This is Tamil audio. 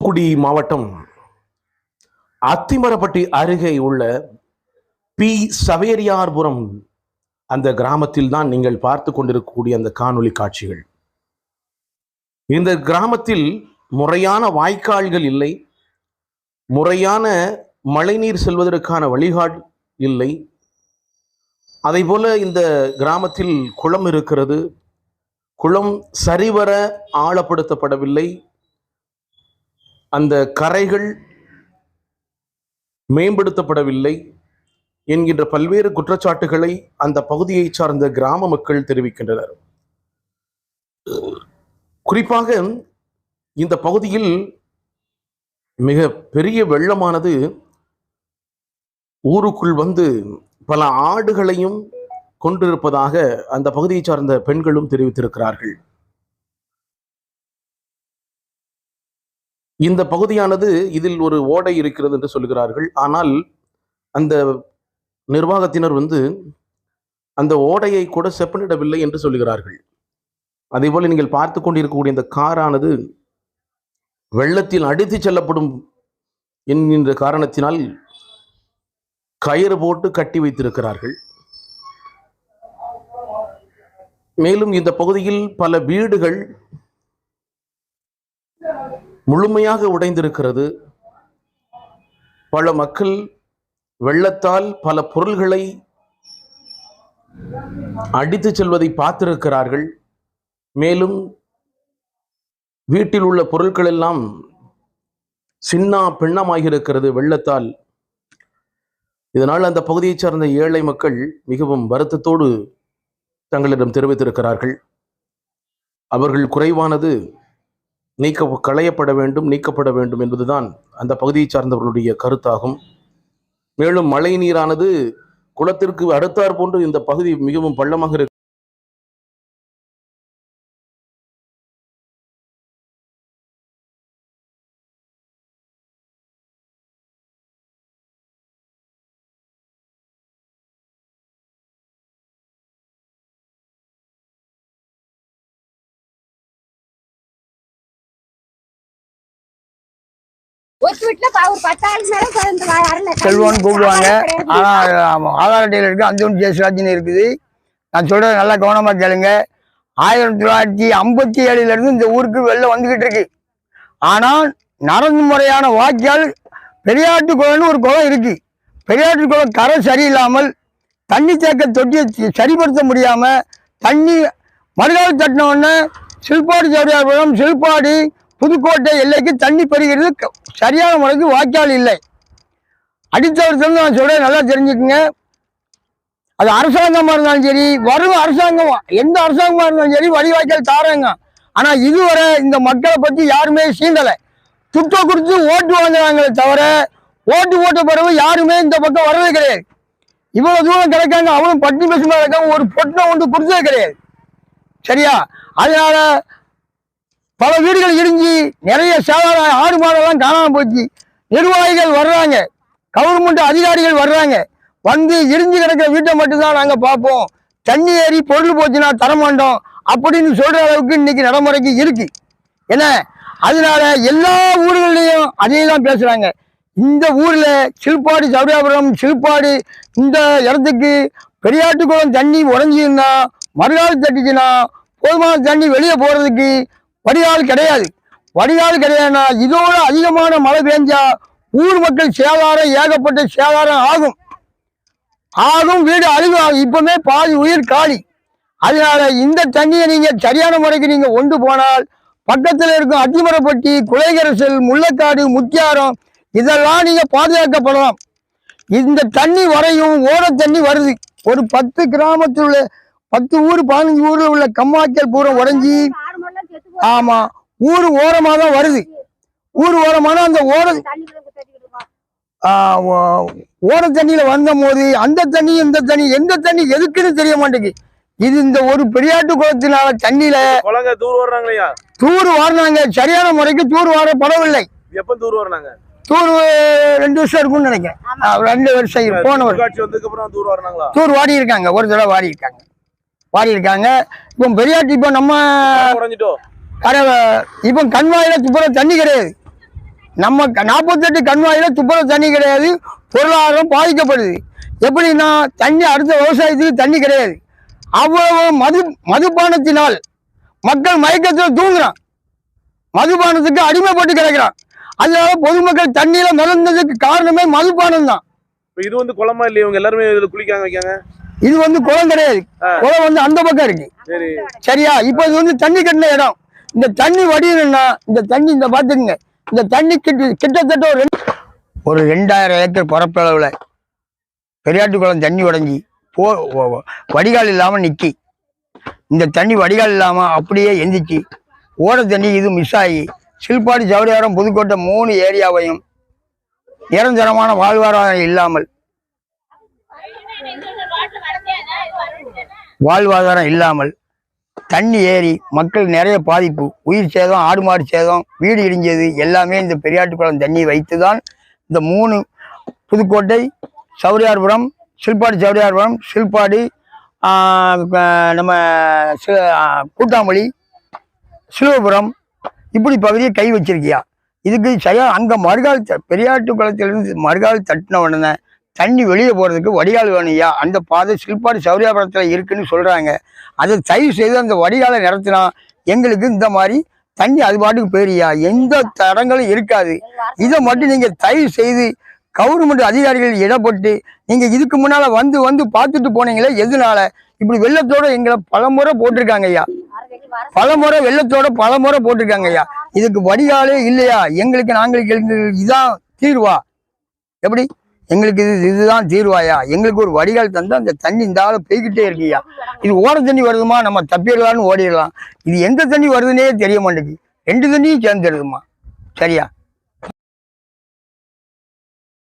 தூத்துக்குடி மாவட்டம் அத்திமரப்பட்டி அருகே உள்ள பி. சவேரியார்புரம் அந்த கிராமத்தில் தான் நீங்கள் பார்த்து கொண்டிருக்கக்கூடிய அந்த காணொளி காட்சிகள். இந்த கிராமத்தில் முறையான வாய்க்கால்கள் இல்லை முறையான மழைநீர் செல்வதற்கான வழிகாட் இல்லை. அதேபோல இந்த கிராமத்தில் குளம் இருக்கிறது. குளம் சரிவர ஆழப்படுத்தப்படவில்லை. அந்த கரைகள் மேம்படுத்தப்படவில்லை என்கின்ற பல்வேறு குற்றச்சாட்டுகளை அந்த பகுதியைச் சார்ந்த கிராம மக்கள் தெரிவிக்கின்றனர். குறிப்பாக இந்த பகுதியில் மிக பெரிய வெள்ளமானது ஊருக்குள் வந்து பல ஆடுகளையும் கொண்டிருப்பதாக அந்த பகுதியைச் சார்ந்த பெண்களும் தெரிவித்திருக்கிறார்கள். இந்த பகுதியானது இதில் ஒரு ஓடை இருக்கிறது என்று சொல்கிறார்கள். ஆனால் அந்த நிர்வாகத்தினர் வந்து அந்த ஓடையை கூட செப்பனிடவில்லை என்று சொல்கிறார்கள். அதேபோல நீங்கள் பார்த்து கொண்டிருக்கக்கூடிய இந்த காரானது வெள்ளத்தில் அடித்துச் செல்லப்படும் என்கின்ற காரணத்தினால் கயிறு போட்டு கட்டி வைத்திருக்கிறார்கள். மேலும் இந்த பகுதியில் பல வீடுகள் முழுமையாக உடைந்திருக்கிறது. பல மக்கள் வெள்ளத்தால் பல பொருள்களை அடித்துச் செல்வதை பார்த்திருக்கிறார்கள். மேலும் வீட்டில் உள்ள பொருட்கள் எல்லாம் சின்னா பின்னமாகியிருக்கிறது வெள்ளத்தால். இதனால் அந்த பகுதியைச் சார்ந்த ஏழை மக்கள் மிகவும் வருத்தத்தோடு தங்களிடம் தெரிவித்திருக்கிறார்கள். அவர்கள் குறைவானது நீக்க களையப்பட வேண்டும் நீக்கப்பட வேண்டும் என்பதுதான் அந்த பகுதியை சார்ந்தவர்களுடைய கருத்தாகும். மேலும் மழை நீரானது குளத்திற்கு அடுத்தார் போன்று இந்த பகுதி மிகவும் பள்ளமாக இருக்க செல்வம்னு கூப்பிடுவாங்க. ஆனா ஆமா, ஆதார் அட்டையில் இருக்கு. அந்தோன் ஜெயசிராஜ்னு இருக்குது. நான் சொல்றது நல்லா கவனமா கேளுங்க. ஆயிரத்தி தொள்ளாயிரத்தி ஐம்பத்தி ஏழுல இருந்து இந்த ஊருக்கு வெள்ளம் வந்துகிட்டு இருக்கு. ஆனா நடந்து முறையான வாக்கியால் பெரியாட்டு குளம்னு ஒரு குளம் இருக்கு. பெரியாட்டு குளம் கரை சரியில்லாமல் தண்ணி தேக்க தொட்டியை சரிப்படுத்த முடியாம தண்ணி மறுகால் தட்டின உடனே சில்பாடு சௌரியாபுரம் சில்பாடு புதுக்கோட்டை எல்லைக்கு தண்ணி பெறுகிறது. சரியான முறைக்கு வாய்க்கால் இல்லை. அடித்தவர்கிட்ட நான் சொல்கிறேன் நல்லா தெரிஞ்சுக்குங்க. அது அரசாங்கமாக இருந்தாலும் சரி வரும் அரசாங்கம் எந்த அரசாங்கமாக இருந்தாலும் சரி வழி வாய்க்கால் தாராங்க. ஆனால் இதுவரை இந்த மக்களை பற்றி யாருமே சீண்டலை. துட்டை கொடுத்து ஓட்டு வாங்குறாங்களே தவிர ஓட்டு போட்ட பிறகு யாருமே இந்த பக்கம் வரவே கிடையாது. இவ்வளோ தூரம் கிடைக்காங்க அவனும் பட்டி பசுமா இருக்காங்க ஒரு பொட்டை ஒன்று கொடுத்ததே கிடையாது. சரியா? அதனால பல வீடுகள் இடிஞ்சு நிறைய சேதாரம் ஆடு மாடெல்லாம் காணாமல் போச்சு. நிர்வாகிகள் வர்றாங்க. கவர்மெண்ட் அதிகாரிகள் வர்றாங்க. வந்து இடிஞ்சு கிடக்கிற வீட்டை மட்டும்தான் நாங்கள் பார்ப்போம். தண்ணி ஏறி பொருள் போச்சுன்னா தரமாட்டோம் அப்படின்னு சொல்கிற அளவுக்கு இன்னைக்கு நடைமுறைக்கு இருக்கு. என்ன? அதனால எல்லா ஊர்கள்லயும் அதே தான் பேசுகிறாங்க இந்த ஊரில் சில்பாடு சௌரியாபுரம் சில்பாடு இந்த இடத்துக்கு பெரியாட்டுக்குளம் தண்ணி உறைஞ்சிருந்தா மறுநாள் தட்டிச்சுன்னா போதுமான தண்ணி வெளியே போகிறதுக்கு வடிகால் கிடையாது. வடிகால் கிடையாதுன்னா இதோட அதிகமான மழை பெஞ்சா ஊர் மக்கள் சேதாரம் ஏகப்பட்ட சேதாரம் ஆகும். ஆகும் வீடு அழுகும் ஆகும். இப்பவுமே பாதி உயிர் காலி. அதனால இந்த தண்ணியை நீங்க சரியான முறைக்கு நீங்க கொண்டு போனால் பக்கத்தில் இருக்கும் அத்திமரப்பட்டி குலைகரசல் முள்ளக்காடு முத்தியாரம் இதெல்லாம் நீங்க பாதுகாக்கப்படலாம். இந்த தண்ணி வரையும் ஓட தண்ணி வருது. ஒரு பத்து கிராமத்தில் உள்ள பத்து ஊர் பதினஞ்சு ஊரில் உள்ள கம்மாய்க்கல் பூரம் உடைஞ்சி ஆடு மாடெல்லாம் செத்து போச்சு. ஆமா ஊர் ஓரமா தான் வருது. ஊர் ஓரமான அந்த ஓட தண்ணி விழுந்து தட்டிக்கிட்டு இருக்கோம். ஆ, ஓ- ஓட தண்ணியில வந்த போது அந்த தண்ணி இந்த தண்ணி எந்த தண்ணி எதுக்குன்னு தெரிய மாட்டேங்குது. இது இந்த ஒரு பெரியாட்டு குளத்தினால தண்ணியில குழந்தை தூர் வாரினாங்க. சரியான முறைக்கு தூர் வாரப்படவில்லை. எப்ப தூர் வர்றாங்க தூர் ரெண்டு வருஷம் இருக்கும்னு நினைக்கிறேன். ரெண்டு வருஷம். போன வருஷம். காட்சி வந்ததுக்கு அப்புறம் தூர் வர்றாங்களா தூர் வாடி இருக்காங்க ஒரு தடவை வாடி இருக்காங்க வாடி இருக்காங்க இப்போ பெரியாட்டு இப்போ நம்ம கரை இப்போ கண்வாயில துப்புற தண்ணி கிடையாது. நம்ம நாற்பத்தெட்டு கண்மாயில துப்புரவு தண்ணி கிடையாது. பொருளாதாரம் பாதிக்கப்படுது. எப்படின்னா தண்ணி அடுத்த விவசாயத்துக்கு தண்ணி கிடையாது. அவ்வளவு மது மதுபானத்தினால் மக்கள் மயக்கத்தில் தூங்குறான். மதுபானத்துக்கு அடிமைப்பட்டு கிடக்கிறான். அதனால பொதுமக்கள் தண்ணியில மிதந்ததுக்கு காரணமே மதுபானம் தான். இது வந்து குளமா இல்லையா? இவங்க எல்லாருமே இதுல குளிக்காங்க வைக்காங்க? இது வந்து குளம் கிடையாது. குளம் வந்து அந்த பக்கம் இருக்கு. சரி. சரியா? இப்போ இது வந்து தண்ணி கட்டின இடம். இந்த தண்ணி வடியணும்னா இந்த தண்ணி இந்த பார்த்துக்குங்க இந்த தண்ணி கிட்ட கிட்டத்தட்ட ஒரு ஒரு ரெண்டாயிரம் ஏக்கர் பரப்பளவில் பெரியாட்டுக்குளம் தண்ணி உடஞ்சி போ வடிகால் இல்லாமல் நிற்கி இந்த தண்ணி வடிகால் இல்லாமல் அப்படியே எந்திரிச்சு ஓட தண்ணி இது மிஸ் ஆகி சில்பாடி ஜவுளியாரம் புதுக்கோட்டை மூணு ஏரியாவையும் நிரந்தரமான வாழ்வாதாரம் இல்லாமல் வாழ்வாதாரம் இல்லாமல் தண்ணி ஏறி மக்கள் நிறைய பாதிப்பு உயிர் சேதம் ஆடு மாடு சேதம் வீடு இடிஞ்சது எல்லாமே இந்த பெரியாட்டுக்குளம் தண்ணி வைத்து தான் இந்த மூணு புதுக்கோட்டை சௌரியார்புரம் சில்பாடு சௌரியார்புரம் சில்பாடு நம்ம கூட்டாமொழி சிலுவபுரம் இப்படி பகுதியை கை வச்சிருக்கியா? இதுக்கு சரியா அங்கே மறுகால் பெரியாட்டு குளத்திலிருந்து மறுகால் தட்டின உடனே தண்ணி வெளியே போகிறதுக்கு வடிகால் வேணும்யா அந்த பாதை சில்பாடு சௌரியாபுரத்தில் இருக்குன்னு சொல்கிறாங்க அதை தயவு செய்து அந்த வடிகாலை நிறுத்தினா எங்களுக்கு இந்த மாதிரி தண்ணி அது பாட்டுக்கு போயிரியா எந்த தடங்களும் இருக்காது. இதை மட்டும் நீங்கள் தயவு செய்து கவர்மெண்ட் அதிகாரிகள் இடப்பட்டு நீங்கள் இதுக்கு முன்னால் வந்து வந்து பார்த்துட்டு போனீங்களே எதனால? இப்படி வெள்ளத்தோட எங்களை பலமுறை போட்டிருக்காங்க ஐயா. பலமுறை வெள்ளத்தோட பலமுறை போட்டிருக்காங்க ஐயா. இதுக்கு வடிகாலே இல்லையா? எங்களுக்கு நாங்களுக்கு இதான் தீர்வா? எப்படி? எங்களுக்கு இது இதுதான் தீர்வாயா? எங்களுக்கு ஒரு வடிகால் தந்து அந்த தண்ணி இந்த ஆள போய்கிட்டே இருக்கியா? இது ஓட தண்ணி வருதுமா? நம்ம தப்பிடலான்னு ஓடிடலாம். இது எந்த தண்ணி வருதுன்னே தெரிய மாட்டேங்குது. ரெண்டு தண்ணியும் சேர்ந்துருதுமா? சரியா?